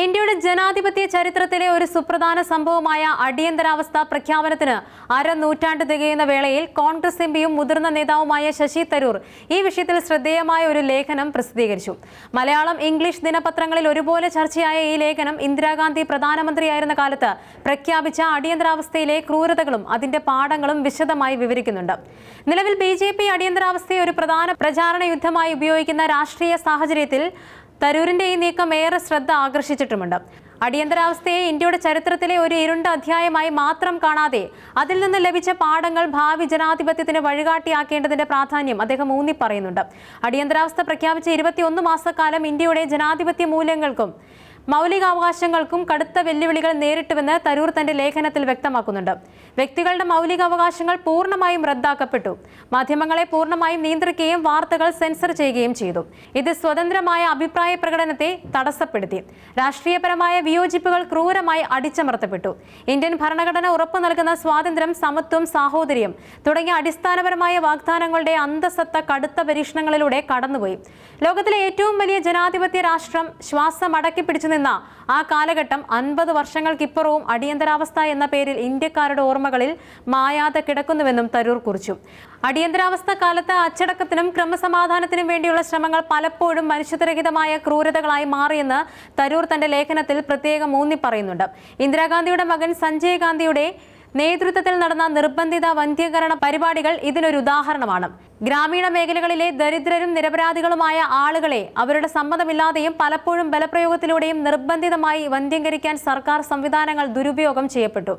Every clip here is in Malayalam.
ഇന്ത്യയുടെ ജനാധിപത്യ ചരിത്രത്തിലെ ഒരു സുപ്രധാന സംഭവമായ അടിയന്തരാവസ്ഥ പ്രഖ്യാപനത്തിന് അരനൂറ്റാണ്ട് തികയുന്ന വേളയിൽ കോൺഗ്രസ് എംപിയും മുതിർന്ന നേതാവുമായ ശശി തരൂർ ഈ വിഷയത്തിൽ ശ്രദ്ധേയമായ ഒരു ലേഖനം പ്രസിദ്ധീകരിച്ചു. മലയാളം ഇംഗ്ലീഷ് ദിനപത്രങ്ങളിൽ ഒരുപോലെ ചർച്ചയായ ഈ ലേഖനം ഇന്ദിരാഗാന്ധി പ്രധാനമന്ത്രിയായിരുന്ന കാലത്ത് പ്രഖ്യാപിച്ച അടിയന്തരാവസ്ഥയിലെ ക്രൂരതകളും അതിന്റെ പാഠങ്ങളും വിശദമായി വിവരിക്കുന്നുണ്ട്. നിലവിൽ ബി അടിയന്തരാവസ്ഥയെ ഒരു പ്രധാന പ്രചാരണ യുദ്ധമായി ഉപയോഗിക്കുന്ന രാഷ്ട്രീയ സാഹചര്യത്തിൽ തരൂരിന്റെ ഈ നീക്കം ഏറെ ശ്രദ്ധ ആകർഷിച്ചിട്ടുമുണ്ട്. അടിയന്തരാവസ്ഥയെ ഇന്ത്യയുടെ ചരിത്രത്തിലെ ഒരു ഇരുണ്ട അധ്യായമായി മാത്രം കാണാതെ അതിൽ നിന്ന് ലഭിച്ച പാഠങ്ങൾ ഭാവി ജനാധിപത്യത്തിന് വഴികാട്ടിയാക്കേണ്ടതിന്റെ പ്രാധാന്യം അദ്ദേഹം ഊന്നി പറയുന്നുണ്ട്. അടിയന്തരാവസ്ഥ പ്രഖ്യാപിച്ച ഇരുപത്തിയൊന്ന് മാസക്കാലം ഇന്ത്യയുടെ ജനാധിപത്യ മൂല്യങ്ങൾക്കും മൗലികാവകാശങ്ങൾക്കും കടുത്ത വെല്ലുവിളികൾ നേരിട്ടുവെന്ന് തരൂർ തന്റെ ലേഖനത്തിൽ വ്യക്തമാക്കുന്നുണ്ട്. വ്യക്തികളുടെ മൗലികാവകാശങ്ങൾ പൂർണമായും റദ്ദാക്കപ്പെട്ടു. മാധ്യമങ്ങളെ പൂർണമായും നിയന്ത്രിക്കുകയും വാർത്തകൾ സെൻസർ ചെയ്യുകയും ചെയ്തു. ഇത് സ്വതന്ത്രമായ അഭിപ്രായ പ്രകടനത്തെ തടസ്സപ്പെടുത്തി. രാഷ്ട്രീയപരമായ വിയോജിപ്പുകൾ ക്രൂരമായി അടിച്ചമർത്തപ്പെട്ടു. ഇന്ത്യൻ ഭരണഘടന ഉറപ്പു നൽകുന്ന സ്വാതന്ത്ര്യം സമത്വം സാഹോദര്യം തുടങ്ങിയ അടിസ്ഥാനപരമായ വാഗ്ദാനങ്ങളുടെ അന്തസത്ത കടുത്ത പരീക്ഷണങ്ങളിലൂടെ കടന്നുപോയി. ലോകത്തിലെ ഏറ്റവും വലിയ ജനാധിപത്യ രാഷ്ട്രം ശ്വാസം അടക്കി പിടിച്ചു നിന്ന ആ കാലഘട്ടം അൻപത് വർഷങ്ങൾക്കിപ്പുറവും അടിയന്തരാവസ്ഥ എന്ന പേരിൽ ഇന്ത്യക്കാരുടെ ഓർമ്മകളിൽ മായാതെ കിടക്കുന്നുവെന്നും തരൂർ കുറിച്ചു. അടിയന്തരാവസ്ഥ കാലത്ത് അച്ചടക്കത്തിനും ക്രമസമാധാനത്തിനും വേണ്ടിയുള്ള ശ്രമങ്ങൾ പലപ്പോഴും മനുഷ്യരഹിതമായ ക്രൂരതകളായി മാറിയെന്ന് തരൂർ തന്റെ ലേഖനത്തിൽ പ്രത്യേകം ഊന്നി പറയുന്നുണ്ട്. ഇന്ദിരാഗാന്ധിയുടെ മകൻ സഞ്ജയ് ഗാന്ധിയുടെ നേതൃത്വത്തിൽ നടന്ന നിർബന്ധിത വന്ധ്യകരണ പരിപാടികൾ ഇതിനൊരു ഉദാഹരണമാണ്. ഗ്രാമീണ മേഖലകളിലെ ദരിദ്രരും നിരപരാധികളുമായ ആളുകളെ അവരുടെ സമ്മതമില്ലാതെയും പലപ്പോഴും ബലപ്രയോഗത്തിലൂടെയും നിർബന്ധിതമായി വന്ധ്യംകരിക്കാൻ സർക്കാർ സംവിധാനങ്ങൾ ദുരുപയോഗം ചെയ്യപ്പെട്ടു.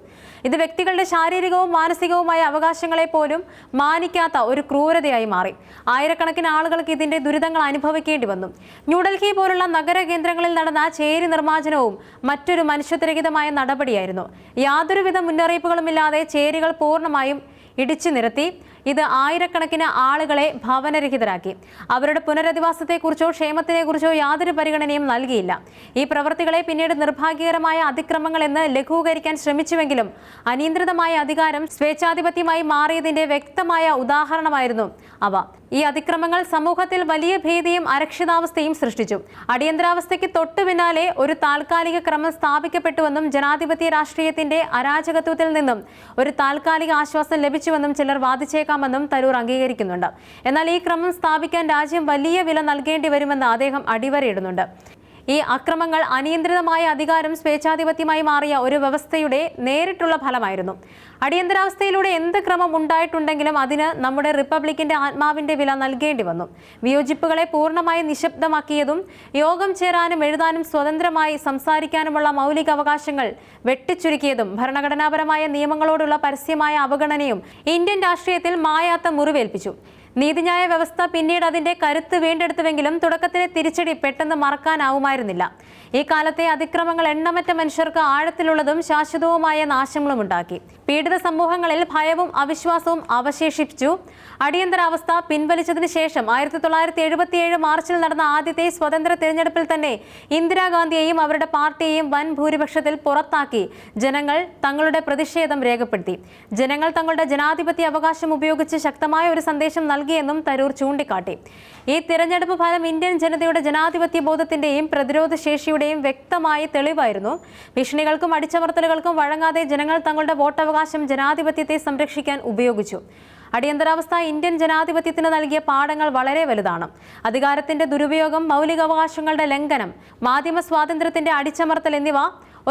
ഇത് വ്യക്തികളുടെ ശാരീരികവും മാനസികവുമായ അവകാശങ്ങളെ പോലും മാനിക്കാത്ത ഒരു ക്രൂരതയായി മാറി. ആയിരക്കണക്കിന് ആളുകൾക്ക് ഇതിന്റെ ദുരിതങ്ങൾ അനുഭവിക്കേണ്ടി വന്നു. ന്യൂഡൽഹി പോലുള്ള നഗര കേന്ദ്രങ്ങളിൽ നടന്ന ചേരി നിർമ്മാർജനവും മറ്റൊരു മനുഷ്യത്വരഹിതമായ നടപടിയായിരുന്നു. യാതൊരുവിധ മുന്നറിയിപ്പുകളുമില്ലാതെ ചേരികൾ പൂർണമായും ഇടിച്ചു നിരത്തി. ഇത് ആയിരക്കണക്കിന് ആളുകളെ ഭവനരഹിതരാക്കി. അവരുടെ പുനരധിവാസത്തെക്കുറിച്ചോ ക്ഷേമത്തിനെക്കുറിച്ചോ യാതൊരു പരിഗണനയും നൽകിയില്ല. ഈ പ്രവൃത്തികളെ പിന്നീട് നിർഭാഗ്യകരമായ അതിക്രമങ്ങൾ എന്ന് ലഘൂകരിക്കാൻ ശ്രമിച്ചുവെങ്കിലും അനിയന്ത്രിതമായ അധികാരം സ്വേച്ഛാധിപത്യമായി മാറിയതിന്റെ വ്യക്തമായ ഉദാഹരണമായിരുന്നു അവ. ഈ അതിക്രമങ്ങൾ സമൂഹത്തിൽ വലിയ ഭീതിയും അരക്ഷിതാവസ്ഥയും സൃഷ്ടിച്ചു. അടിയന്തരാവസ്ഥയ്ക്ക് തൊട്ടു പിന്നാലെ ഒരു താൽക്കാലിക ക്രമം സ്ഥാപിക്കപ്പെട്ടുവെന്നും ജനാധിപത്യ രാഷ്ട്രീയത്തിന്റെ അരാജകത്വത്തിൽ നിന്നും ഒരു താൽക്കാലിക ആശ്വാസം ലഭിച്ചുവെന്നും ചിലർ വാദിച്ചേക്കാമെന്നും തരൂർ അംഗീകരിക്കുന്നുണ്ട്. എന്നാൽ ഈ ക്രമം സ്ഥാപിക്കാൻ രാജ്യം വലിയ വില നൽകേണ്ടി വരുമെന്ന് അദ്ദേഹം അടിവരയിടുന്നുണ്ട്. ഈ അക്രമങ്ങൾ അനിയന്ത്രിതമായ അധികാരം സ്വേച്ഛാധിപത്യമായി മാറിയ ഒരു വ്യവസ്ഥയുടെ നേരിട്ടുള്ള ഫലമായിരുന്നു. അടിയന്തരാവസ്ഥയിലൂടെ എന്ത് ക്രമം ഉണ്ടായിട്ടുണ്ടെങ്കിലും അതിന് നമ്മുടെ റിപ്പബ്ലിക്കിന്റെ ആത്മാവിന്റെ വില നൽകേണ്ടി വന്നു. വിയോജിപ്പുകളെ പൂർണമായി നിശബ്ദമാക്കിയതും യോഗം ചേരാനും എഴുതാനും സ്വതന്ത്രമായി സംസാരിക്കാനുമുള്ള മൗലിക അവകാശങ്ങൾ വെട്ടിച്ചുരുക്കിയതും ഭരണഘടനാപരമായ നിയമങ്ങളോടുള്ള പരസ്യമായ അവഗണനയും ഇന്ത്യൻ രാഷ്ട്രീയത്തിൽ മായാത്ത മുറിവേൽപ്പിച്ചു. നീതിന്യായ വ്യവസ്ഥ പിന്നീട് അതിന്റെ കരുത്ത് വീണ്ടെടുത്തുവെങ്കിലും തുടക്കത്തിലെ തിരിച്ചടി പെട്ടെന്ന് മറക്കാനാവുമായിരുന്നില്ല. ഈ കാലത്തെ അതിക്രമങ്ങൾ എണ്ണമറ്റ മനുഷ്യർക്ക് ആഴത്തിലുള്ളതും ശാശ്വതവുമായ നാശങ്ങളും ഉണ്ടാക്കി പീഡിത സമൂഹങ്ങളിൽ ഭയവും അവിശ്വാസവും അവശേഷിപ്പിച്ചു. അടിയന്തരാവസ്ഥ പിൻവലിച്ചതിന് ശേഷം ആയിരത്തി തൊള്ളായിരത്തി എഴുപത്തിയേഴ് മാർച്ചിൽ നടന്ന ആദ്യത്തെ സ്വതന്ത്ര തിരഞ്ഞെടുപ്പിൽ തന്നെ ഇന്ദിരാഗാന്ധിയെയും അവരുടെ പാർട്ടിയെയും വൻ ഭൂരിപക്ഷത്തിൽ പുറത്താക്കി. ജനങ്ങൾ തങ്ങളുടെ പ്രതിഷേധം രേഖപ്പെടുത്തി. ജനങ്ങൾ തങ്ങളുടെ ജനാധിപത്യ അവകാശം ഉപയോഗിച്ച് ശക്തമായ ഒരു സന്ദേശം നൽകിയെന്നും തരൂർ ചൂണ്ടിക്കാട്ടി. ഈ തിരഞ്ഞെടുപ്പ് ഫലം ഇന്ത്യൻ ജനതയുടെ ജനാധിപത്യ ബോധത്തിന്റെയും പ്രതിരോധ ശേഷിയുടെയും വ്യക്തമായ തെളിവായിരുന്നു. ഭീഷണികൾക്കും അടിച്ചമർത്തലുകൾക്കും വഴങ്ങാതെ ജനങ്ങൾ തങ്ങളുടെ വോട്ടവകാശം ജനാധിപത്യത്തെ സംരക്ഷിക്കാൻ ഉപയോഗിച്ചു. അടിയന്തരാവസ്ഥ ഇന്ത്യൻ ജനാധിപത്യത്തിന് നൽകിയ പാഠങ്ങൾ വളരെ വലുതാണ്. അധികാരത്തിന്റെ ദുരുപയോഗം മൗലികാവകാശങ്ങളുടെ ലംഘനം മാധ്യമ സ്വാതന്ത്ര്യത്തിന്റെ അടിച്ചമർത്തൽ എന്നിവ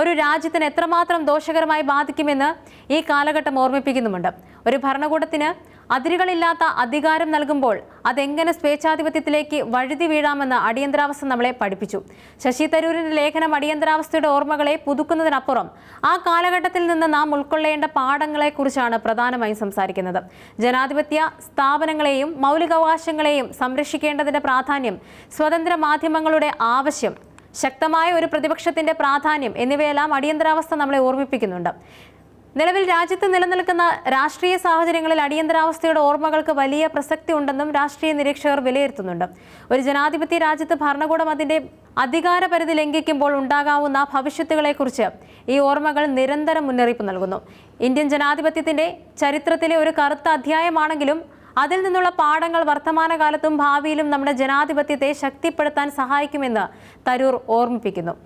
ഒരു രാജ്യത്തിന് എത്രമാത്രം ദോഷകരമായി ബാധിക്കുമെന്ന് ഈ കാലഘട്ടം ഓർമ്മിപ്പിക്കുന്നുമുണ്ട്. ഒരു ഭരണകൂടത്തിന് അതിരുകളില്ലാത്ത അധികാരം നൽകുമ്പോൾ അതെങ്ങനെ സ്വേച്ഛാധിപത്യത്തിലേക്ക് വഴുതി വീഴാമെന്ന് അടിയന്തരാവസ്ഥ നമ്മളെ പഠിപ്പിച്ചു. ശശി തരൂരിന്റെ ലേഖനം അടിയന്തരാവസ്ഥയുടെ ഓർമ്മകളെ പുതുക്കുന്നതിനപ്പുറം ആ കാലഘട്ടത്തിൽ നിന്ന് നാം ഉൾക്കൊള്ളേണ്ട പാഠങ്ങളെക്കുറിച്ചാണ് പ്രധാനമായും സംസാരിക്കുന്നത്. ജനാധിപത്യ സ്ഥാപനങ്ങളെയും മൗലികാവകാശങ്ങളെയും സംരക്ഷിക്കേണ്ടതിന്റെ പ്രാധാന്യം സ്വതന്ത്ര മാധ്യമങ്ങളുടെ ആവശ്യം ശക്തമായ ഒരു പ്രതിപക്ഷത്തിന്റെ പ്രാധാന്യം എന്നിവയെല്ലാം അടിയന്തരാവസ്ഥ നമ്മളെ ഓർമ്മിപ്പിക്കുന്നുണ്ട്. നിലവിൽ രാജ്യത്ത് നിലനിൽക്കുന്ന രാഷ്ട്രീയ സാഹചര്യങ്ങളിൽ അടിയന്തരാവസ്ഥയുടെ ഓർമ്മകൾക്ക് വലിയ പ്രസക്തി ഉണ്ടെന്നും രാഷ്ട്രീയ നിരീക്ഷകർ വിലയിരുത്തുന്നുണ്ട്. ഒരു ജനാധിപത്യ രാജ്യത്ത് ഭരണകൂടം അതിന്റെ അധികാരപരിധി ലംഘിക്കുമ്പോൾ ഉണ്ടാകാവുന്ന ഭവിഷ്യത്തുകളെക്കുറിച്ച് ഈ ഓർമ്മകൾ നിരന്തരം മുന്നറിയിപ്പ് നൽകുന്നു. ഇന്ത്യൻ ജനാധിപത്യത്തിന്റെ ചരിത്രത്തിലെ ഒരു കറുത്ത അധ്യായമാണെങ്കിലും അതിൽ നിന്നുള്ള പാഠങ്ങൾ വർത്തമാനകാലത്തും ഭാവിയിലും നമ്മുടെ ജനാധിപത്യത്തെ ശക്തിപ്പെടുത്താൻ സഹായിക്കുമെന്ന് തരൂർ ഓർമ്മിപ്പിക്കുന്നു.